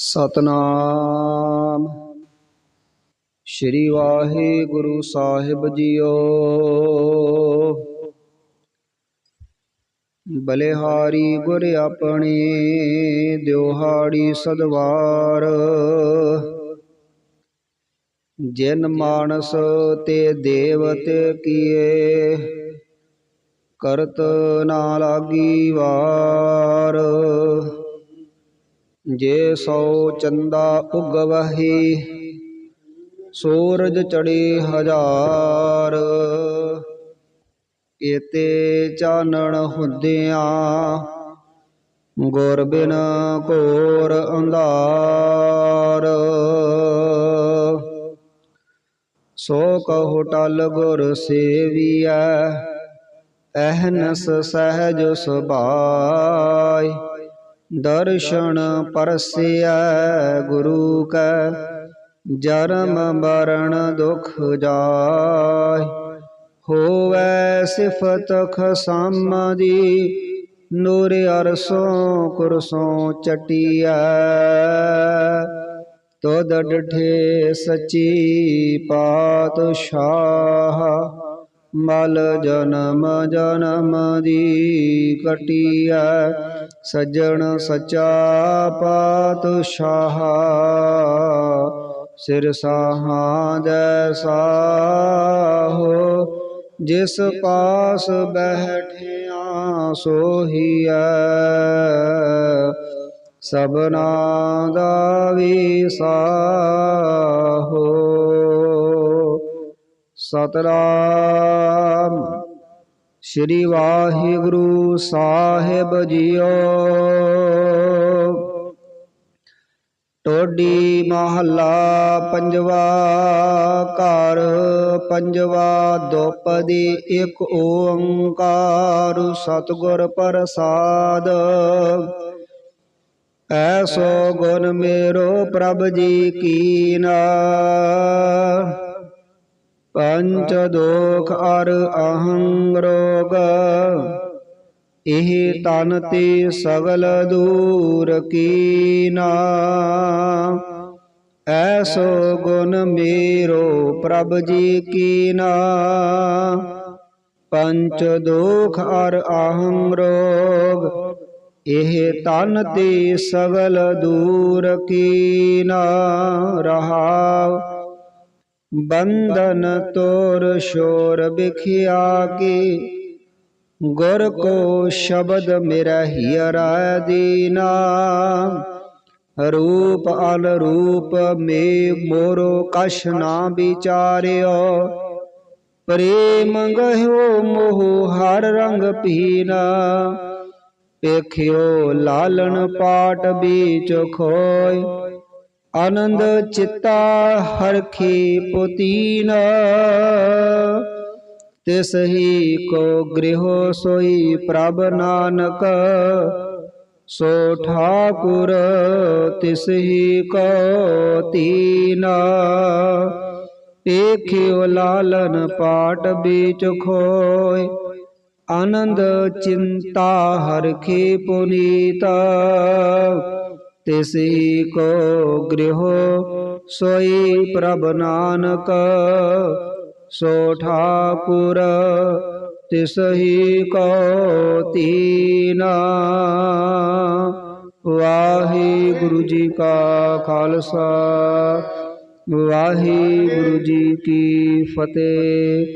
ਸਤਨਾਮ। ਸ਼੍ਰੀ ਵਾਹਿਗੁਰੂ ਸਾਹਿਬ ਜੀਓ। ਬਲਿਹਾਰੀ ਗੁਰ ਆਪਣੇ ਦਿਵਹਾੜੀ ਸਦਵਾਰ। ਜਿਨ ਮਾਨਸ ਤੇ ਦੇਵਤ ਕੀਏ, ਕਰਤ ਨਾ ਲਾਗੀ ਵਾਰ। ਜੇ ਸੋ ਚੰਦਾ ਉਗਵਹੀ, ਸੂਰਜ ਚੜੀ ਹਜ਼ਾਰ। ਏਤੇ ਚਾਨਣ ਹੁੰਦਿਆਂ ਗੁਰ ਬਿਨ ਘੋਰ ਅੰਧਾਰ। ਸੋ ਕਹੋ ਟਲ ਗੁਰ ਸੇਵੀਐ ਅਹਨਸ ਸਹਿਜ ਸੁਭਾਈ ਦਰਸ਼ਨ ਪਰਸਿਆ ਗੁਰੂ ਕੈ ਜਨਮ ਮਰਨ ਦੁਖ ਜਾਇ। ਹੋਵੈ ਸਿਫਤ ਖਸਮ ਦੀ, ਨੂਰ ਅਰਸੋਂ ਕੁਰਸੋਂ ਚਟਿਐ। ਤੋਦ ਡਠੇ ਸੱਚੀ ਪਾਤਸ਼ਾਹ। ਮਲ ਜਨਮ ਜਨਮ ਦੀ ਕਟਿਐ, ਸੱਜਣ ਸਚਾ ਪਾਤਸ਼ਾਹ। ਸਿਰ ਸਾਹਾਂ ਦੇ ਹੋ ਜਿਸ ਪਾਸ ਬੈਠਿਆ ਸੋਹੀਐ। ਸਭਨਾ ਦਾ ਵਿਸਾਹੋ ਸਤਨਾਮ। ਸ਼੍ਰੀ ਵਾਹਿਗੁਰੂ ਸਾਹਿਬ ਜੀਓ। ਟੋਡੀ ਮਹੱਲਾ ਪੰਜਵਾ ਘਰ, ਪੰਜਵਾ ਦੁਪਦੀ ਇੱਕ ਓੰਕਾਰ, ਸਤਿਗੁਰ ਪ੍ਰਸਾਦ। ਐਸੋ ਗੁਣ ਮੇਰੋ ਪ੍ਰਭ ਜੀ ਕੀਨਾ ਪੰਚ ਦੋਖ ਅਰ ਅਹੰ ਰੋਗ। ਇਹ ਤਨ ਤੇ ਸਗਲ ਦੂਰ ਕੀਨਾ। ਐਸੋ ਗੁਣ ਮੇਰੋ ਪ੍ਰਭ ਜੀ ਕੀਨਾ। ਪੰਚ ਦੋਖ ਅਰ ਅਹੰ ਰੋਗ। ਇਹ ਤਨ ਤੇ ਸਗਲ ਦੂਰ ਕੀਨਾ। ਰਹਾਉ ਬੰਧਨ ਤੋਰ ਸ਼ੋਰ ਬਿਖਿਆ ਕੀ। ਗੁਰ ਕੋ ਸ਼ਬਦ ਮੇਰਾ ਹੀਰਾ ਦੀਨਾ। ਰੂਪ ਅਲ ਰੂਪ ਮੇ ਮੋਰੋ ਕਛ ਨਾ ਵਿਚਾਰਿਓ। ਪ੍ਰੇਮ ਗਹਿਓ ਮੋਹ ਹਰ ਰੰਗ ਪੀਨਾ। ਵੇਖਿਓ ਲਾਲਣ ਪਾਟ ਬੀਚ ਖੋਇ। ਆਨੰਦ ਚਿਤਾ ਹਰਖੀ ਪੁਤੀਨ ਤਿਸ ਹੀ ਕੋ ਗ੍ਰਹਿ ਸੋਈ ਪ੍ਰਭ ਨਾਨਕ। ਸੋ ਠਾਕੁਰ ਤਿਸ ਹੀ ਕੋ ਤੀਨ। ਵੇਖਿਓ ਲਾਲਨ ਪਾਟ ਬੀਚ ਖੋਇ। ਆਨੰਦ ਚਿੰਤਾ ਹਰਖੀ ਪੁਨੀਤਾ ਤਿਸੀ ਕੋ ਗ੍ਰਹਿ, ਸੋਈ ਪ੍ਰਭ ਨਾਨਕ। ਸੋ ਠਾਕੁਰ, ਤਿਸਹੀ ਕੋ ਤੀਨਾ। ਵਾਹਿਗੁਰੂ ਜੀ ਕਾ ਖਾਲਸਾ, ਵਾਹਿਗੁਰੂ ਜੀ ਕੀ ਫਤਿਹ।